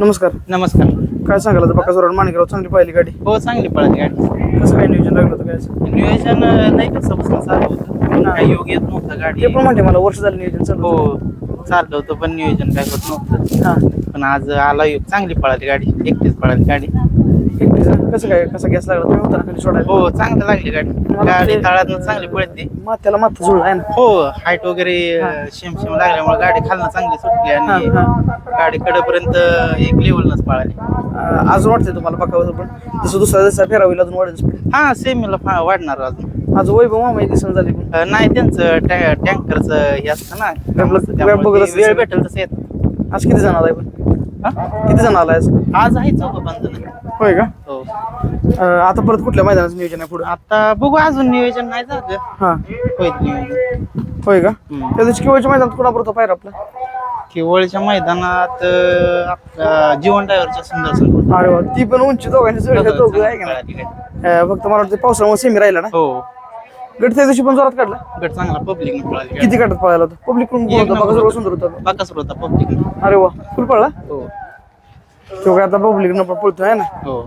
नमस्कार. नमस्कार. काय सांगाल आता? बका जोरात माणिकराव चांगली पाहिली गाडी. हो चांगली पळाली गाडी. कसं काय नियोजन लागलं होतं काय असं? नियोजन अं, नाही कसं बसून चालू होतं. काही योग येत नव्हतं ते गाडी पण म्हणते मला वर्ष झालं नियोजन चालू. हो चाललं होतं पण नियोजन काय होत नव्हतं. हा. पण आज आला योग चांगली पळाली गाडी एकटीच पळाली गाडी. एकटीचं? कसं काय कसा गॅस लागला? तुम्ही होता खाली सोडायला? हो चांगलं लागली गाडी. गाडी तळात चांगली पळते. माथ्याला माथा जुळला आहे ना? हो हाईट वगैरे शेम शेम लागल्यामुळे गाडी खालनं चांगली सुटली आणि हा, गाडी कडेपर्यंत एक लेवलनच पळाली अं, अजून वाटतंय तुम्हाला बकावर पण. जसं दुसरा जसा फेरावीला अजून वाढेल speed. हा सेमीला फा- वाढणार अजून. आज वैभव मामा दिसून झाली पण. अं, नाही त्यांचं टॅ- टँकरचं हे असतं ना त्यामुळे बघत वेळ सगळं. भेटेल तसं येत. आज किती जण आलाय पण? हा? किती जण आलाय आज? आज आहे चौघ बंधन होय का? हो. अं, आता परत कुठल्या मैदानाचं नियोजन आहे पुढे? आता बघू अजून नियोजन नाही झालं. हा. होईल नियोजन. होय का? हम्म. त्या दिवशी किंवा मैदानात कुणाबरोबर होता पाहिजे आपला. केवळच्या मैदानात अं, जीवन ड्रायव्हरच्या सुंदर संघ अरे वा ती पण उंची दोघांची जोडी दोघं आहे का नाही? अं, फक्त मला वाटतं पावसामुळे सेमी राहिला ना? हो. गट त्या दिवशी पण जोरात काढला? गट चांगला पब्लिक किती गटात पळायला होता? पब्लिक कोण एक होता नंबर बघा सर्व होता. सुंदर होता होता पब्लिक अरे वा फुल पळला? हो. तो काय आता पब्लिक न पळतोय है ना? हो.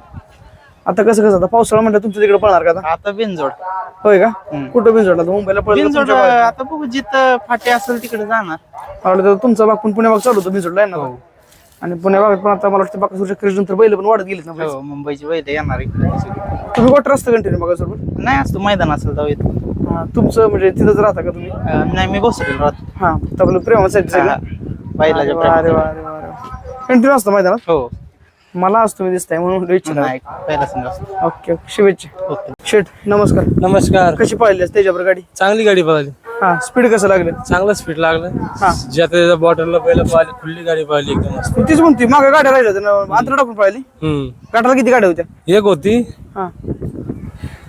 आता कसं कसं आता पावसाळा म्हणलं तुमच्या तिकडे पळणार का आता? आता बिनजोड. होय का. कुठं बिनजोडला? तो मुंबईला पळला बिनजोड तुमच्या भागात. आता बघू जिथं फाटे असेल तिकडे जाणार. मला वाटतं तुमचा भाग पण पुण्या भाग चालू होतो बिनजोडला आहे ना हो आणि पुण्या भागात पण आता मला वाटतं बाका क्रेज नंतर बैल पण वाढत गेलीत ना. हो मुंबईची वैद येणार इकडे. तुम्ही वाटर असतं कंटिन्यू बघा सोबत नाही असतो मैदान असेल जाऊ येतो तुमचं म्हणजे तिथंच राहता का तुम्ही? नाही मी बसलेलो राहतो. हा आपलं अरे वा प्रेमाचं. अरे वा अरे वा. कंटिन्यू असतं मैदानात? हो. मला आज तुम्ही दिसताय म्हणून नाही पहिला ओके ओके. शुभेच्छा. ओके. शेठ नमस्कार. नमस्कार. कशी पाहिली आज त्याच्यावर गाडी? चांगली गाडी पळाली. हा स्पीड कसं लागलं? चांगलं स्पीड लागलं. हा. ज्या त्याच्या बॉटलला पहिलं पळाली खुल्ली गाडी पळाली एकदम मस्त. तीच म्हणते मागे गाड्या राहिल्या होत्या ना अंतर टाकून पाहिली हम्म. गाठाला किती गाड्या होत्या? एक होती. हा.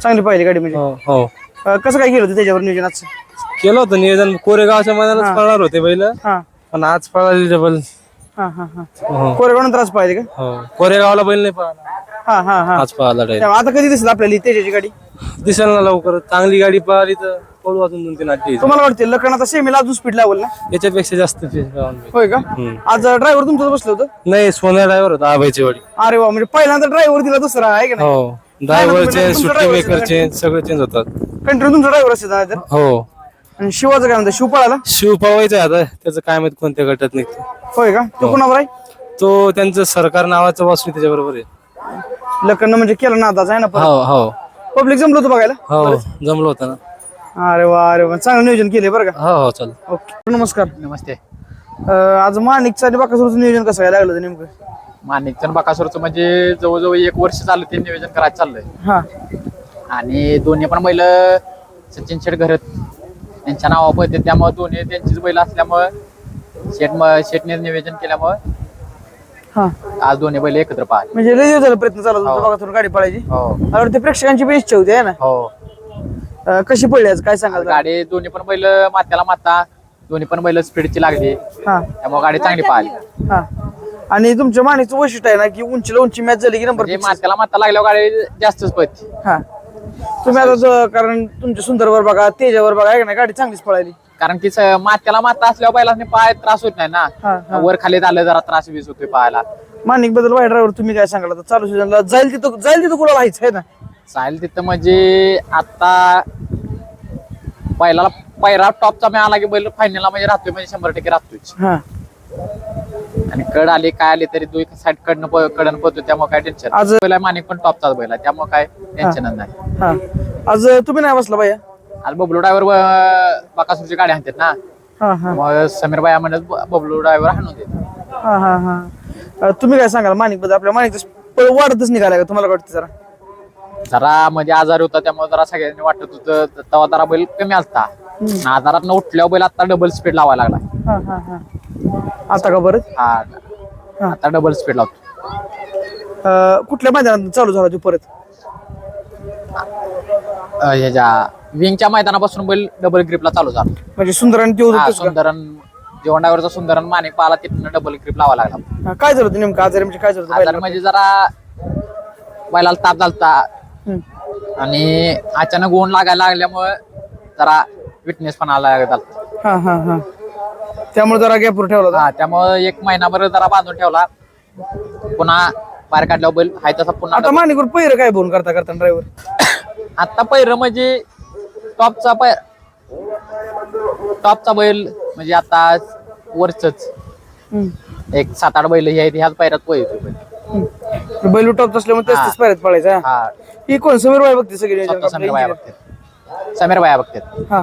चांगली पाहिली गाडी म्हणजे. हो हो. अं, कसं काय केलं होतं त्याच्यावर नियोजन? केलं होतं नियोजन. कोरेगावच्या मैदानात पळणार होते पहिलं हा. पण आज पळाली डबल हा हा हा. हो. आज पाहिली का? हो. कोरेगावला बैल नाही पळाला हा हा हा. आज तेव्हा आता कधी दिसेल आपल्याला तेजाची गाडी? दिसेल ना लवकर. चांगली गाडी पळाली तर पळू अजून दोन तीन अड्डी तुम्हाला वाटते लखन आता सेमीला अजून स्पीड लावल ना? याच्यापेक्षा जास्त लावून. होय का. आज ड्रायव्हर तुमचं बसलं होतं? नाही सोन्या ड्रायव्हर होता आबाईची वाडी. अरे वा म्हणजे पहिल्यांदा ड्रायव्हर दिला दुसरा आहे का नाही? हो. ड्रायव्हर चेंज तुमचा सुट्टी driver मेकर चेंज सगळे चेंज होतात. कंटिन्यू तुमचा ड्रायव्हर असेल ना तर हो. आणि शिवाचं काय म्हणतं शिव पळाला? शिव पवायचा आहे आता. त्याचं काय माहीत कोणत्या गटात निघतं. होय का? तो कोणावर आहे? तो त्यांचं सरकार नावाचं वासू त्याच्या बरोबर आहे. लखन म्हणजे केलं ना आता आहे ना हो हो. पब्लिक जमलं होतं बघायला? हो जमलं होतं ना. अरे वा अरे वा. चांगलं नियोजन केले बरं का? हो हो चाल ओके. नमस्कार. नमस्ते. अं, आज माणिकचं आणि बाकासुरचं नियोजन कसं काय लागलं होतं नेमकं? माणिकचंद बाकासुरचं म्हणजे जवळजवळ एक वर्ष झालं ते नियोजन करायचं चाललंय. हा. आणि दोन्ही पण बैल सचिन शेठ घरत यांच्या नावा त्यामुळे दोन्ही त्यांचीच बैल असल्यामुळं शेठ म- शेठने नियोजन केल्यामुळं हा. आज दोन्ही बैल एकत्र पाहिले म्हणजे लय दिवस झाला प्रयत्न चालू होता बाकासुर गाडी पळायची. हो. मला वाटतं प्रेक्षकांची पण इच्छा होती ना? हो. अं, कशी पडली आज? काय सांगाल? जरा? गाडी दोन्ही पण बैल मात्याला माता दोन्ही पण बैल स्पीडची लागली. हा. त्यामुळे गाडी चांगली पाहिली हा. आणि तुमच्या माणिकचं वैशिष्ट्य आहे ना की उंचीला उंची मॅच झाली की नंबर म्हणजे मात्याला माता लागल्यावर गाडी जास्तच पळते. हा. तुम्ही आता जो- कारण तुमच्या सुंदरवर बघा तेजावर बघा आहे का नाही? गाडी चांगलीच पळाली. कारण की स- मात्याला माता असल्यावर बैलाने पाय त्रास होत नाही हा, हा. ना वर खाली झालं जरा त्रास बीस होतोय पायाला. माणिकबद्दल वाईट ड्रायव्हर तुम्ही काय सांगाल? आता चालू सीझनला जाईल तिथं जाईल तिथं कुणाला व्हायचं आहे ना? साहिल तिथं म्हणजे आता पहिला पहिला टॉपचा मी आला की बैल फायनलला म्हणजे राहतोय म्हणजे शंभर टक्के राहतोय हा. आणि कड आली काय आली तरी दोन साईड कडनं प- कडन पळतो त्यामुळे काय टेन्शन आज- बैल मानिक पण टॉपचाच बैल आहे त्यामुळे काय टेन्शन नाही. हा. आज तुम्ही नाही बसला भैया? आज बबलू ड्रायव्हर बाकासूरची गाडी आणतात ना. हा हा. मग समीर बाया म्हणत ब- बबलू ड्रायव्हर आणून देत हा हा हा. अं, तुम्ही काय सांगाल माणिकबद्दल? आपल्या माणिकचं पळ वाढतच निघाला का तुम्हाला काय वाटतं जरा? जरा म्हणजे आजारी होता त्यामुळे जरा सगळ्यांनी वाटत होतं तेव्हा जरा बैल कमी आलता. आजारात उठल्यावर बैल आता डबल स्पीड लावायला लागला. हा हा हा. आता का परत हा. आता डबल स्पीड लावतो. अं, कुठल्या मैदानात चालू झाला तू परत? अ, ह्याच्या विंगच्या मैदानापासून बैल डबल ग्रिपला चालू झाला. म्हणजे सुंदर आणि ते हा, होतं सुंदरन जेवण ड्रायव्हरचा सुंदरन मानिक पाला तिथनं डबल ग्रिप लावा लागला. काय झालं होतं नेमकं? आजारी म्हणजे काय झालं होतं आजार? म्हणजे जरा बैलाला ताप झालता. हम्म. आणि अचानक ऊन लागायला लागल्यामुळे जरा विटनेस पण आला झालता हा हा हा. त्यामुळे जरा गॅपवर ठेवला होता? हा त्यामुळं एक महिनाभर जरा बांधून ठेवला. पुन्हा बाहेर काढल्यावर बैल हाय तसा पुन्हा आता मानिकवर पहिरं काय बोन करता करता ड्रायव्हर आता पहिरं म्हणजे टॉपचा पै टॉपचा बैल म्हणजे आता वरचच. एक सात आठ बैल हे आहेत ह्याच पैरात पळतो बैल टॉप असल्यामुळे तेच हा. तेच पायऱ्यात पळायचा? हा. कोण? समीर बाई बघते सगळी समीर बाया. बघतात समीर बाया बघतात हा.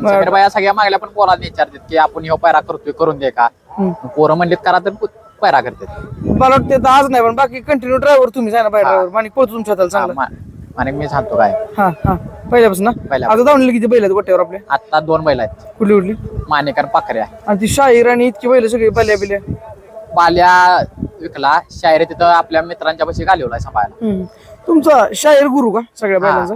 समीर बाया सगळ्या मागल्या पण पोरांना विचारतात की आपण ह्यो पैरा करतोय करून दे का. पोरं म्हणलीत करा तर पैरा करतात. मला वाटतं आज नाही पण बाकी कंटिन्यू ड्रायव्हर तुम्ही ना बाय ड्रायव्हर माणिक पळतो तुमच्या चांगला. आणि मी सांगतो काय. हा हा. पहिल्यापासून ना? पहिल्यापासून. आता धावलेली किती बैल आहेत गोट्यावर आपल्या आता दोन बैल आहेत. कुठली कुठली? मानेकर पाखऱ्या आणि ती शाहीर आणि इतकी बैल सगळी बल्या बिल्या? बाल्या विकला. शायरी तिथं आपल्या मित्रांच्या पाशी घालवलाय सांभाळायला. हम्म. तुमचा शाहीर गुरु का सगळ्या बैलांचा?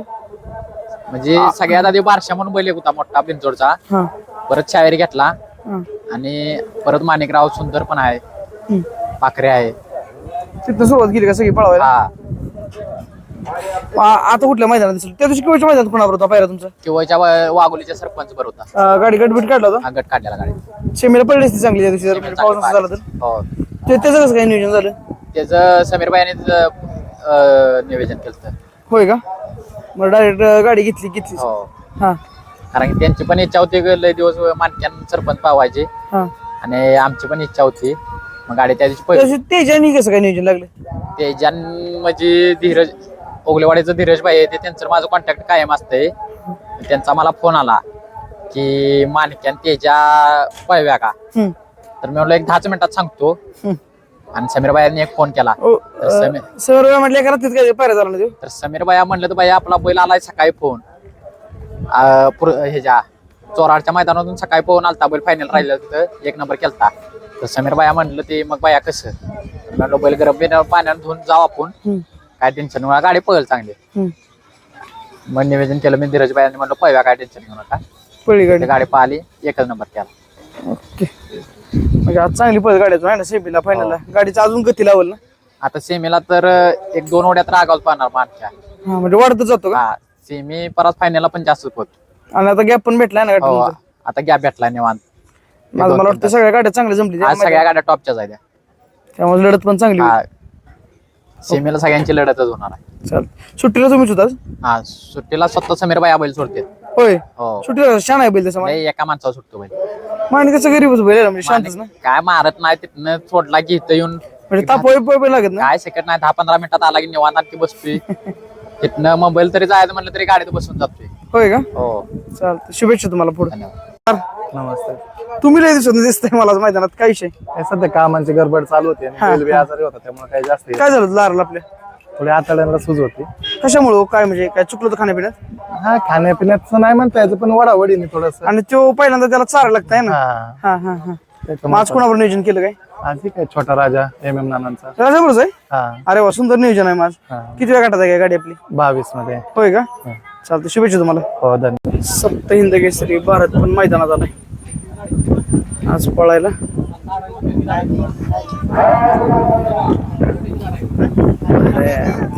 म्हणजे सगळ्यात आधी बारशा म्हणून बैल एक होता मोठा बिंजोडचा. हा. परत शायरी घेतला. हा. आणि परत माणिकराव सुंदर पण आहे. हम्म. पाखरे आहे. तिथं सुरुवात केली का सगळी पळवायला? हा. आता कुठल्या मैदानात दिसलं? त्या दिवशी किंवा मैदानात कोणावर होता? पायरा तुमचा? किंवाच्या वाघोलीच्या सरपंच बर होता. अं, गाडी गटबीट काढला होता? हा गट काढलेला गाडी. सेमीला पडली असती चांगली त्या दिवशी जर पाऊस नसता झाला तर. हो. ते त्याचं कसं काय नियोजन झालं? त्याचं समीर बाईने नियोजन केलं होय का? मग डायरेक्ट गाडी घेतली घेतली हो. हा. कारण की त्यांची पण इच्छा होती की लय दिवस मानक्यान सरपंच पावायचे. हा. आणि आमची पण इच्छा होती. मग गाडी त्या दिवशी त्या पहिली दिवशी तेजानी कसं काय नियोजन लागलं? ते म्हणजे धीरज ओगलेवाडीचं धीरज भाई आहे ते त्यांचं माझं कॉन्टॅक्ट कायम असतंय. त्यांचा मला फोन आला की माणक्यान तेजा पळव्या का? हम्म. तर मी म्हणलं एक दहाच मिनिटात सांगतो. हम्म. आणि समीर भाईने एक फोन केला. ओ, तर समीर अं, सर काय झाला ना तो तर समीर भाई म्हणलं तर भाई आपला बैल आलाय सकाळी फोन ह्याच्या चोराडच्या मैदानातून सकाळी फोन आलता बैल फायनल राहिला तिथं एक नंबर केलता. तर समीर भाया म्हणलं ते मग बाया कसं? म्हणलं बैल गरम बिना पाण्यात धुवून जाऊ आपण. हम्म. काय टेन्शन मला गाडी पळल चांगली. हम्म. मग निवेदन केलं मी धीरज भाई म्हणलं पळव्या काय टेन्शन घेऊ नका. पळली ते गाडी गाडी पाहिली एकच नंबर केला. ओके. म्हणजे आज चांगली पळ गाड्यातून आहे ना सेमीला फायनलला गाडीचा अजून गती लावल ना? आता सेमीला तर एक दोन ओढ्यात रागावत पाहणार मानच्या हा म्हणजे वाढतच जातो का? हा सेमी परत फायनलला पण जास्त होत. आणि आता गॅप पण भेटलाय ना हो, गाडी आता गॅप भेटला निवांत. माझं मला वाटतं सगळ्या गाड्या चांगल्या जमली. आज सगळ्या गाड्या टॉपच्याच आहेत त्यामुळे लढत पण चांगली हा सेमीला सगळ्यांची लढतच होणार आहे. चाल सुट्टीला तुम्हीच होताच हा सुट्टीला स्वतः समीर बाई बैल सोडते होय? हो. सुट्टीला छान आहे बैल तसं लय एका माणसावर सुटतो बैल. माहिती कसं गरीबच बैल आहे ना, म्हणजे शांतच ना? काय मारत नाही तिथनं सोडला की इथं येऊन म्हणजे लागत ना? काय सेकंड नाही दहा पंधरा मिनिटात आला की निवांत आणखी बसतोय. तिथनं मोबाईल तरी जायचं म्हणलं तरी गाडीत बसून जातोय. होय का? हो. चालतं शुभेच्छा तुम्हाला पुढे. धन्यवाद. नमस्ते तुम्ही लय दिसत दिसतंय मला मैदानात काय विषय? हे सध्या कामांची गडबड चालू होती आणि बैल बी आजारी होता त्यामुळे काही जास्त हे- काय झालं लारला आपल्या? थोडी आतड्यांना सूज होती. कशामुळं काय म्हणजे काय चुकलं होतं खाण्यापिण्यात? हा खाण्यापिण्याचं नाही म्हणता यायचं पण वडावडीने थोडस. आणि तो पहिल्यांदा त्याला चारा लागताय ना? हा. हा हा हा. आज कोणावर नियोजन केलं काय? आज ठीक आहे छोटा राजा एम एम नानांचा? राजाबरोबर आहे? हा. अरे वा सुंदर नियोजन आहे माझ. हा. किती वेळ आहे गाडी आपली? बावीसमध्ये होय का? चालतं शुभेच्छा तुम्हाला. हो धन्यवाद. सप्त हिंद केसरी भारत पण मैदानात आलाय. आज पळायला. अरे.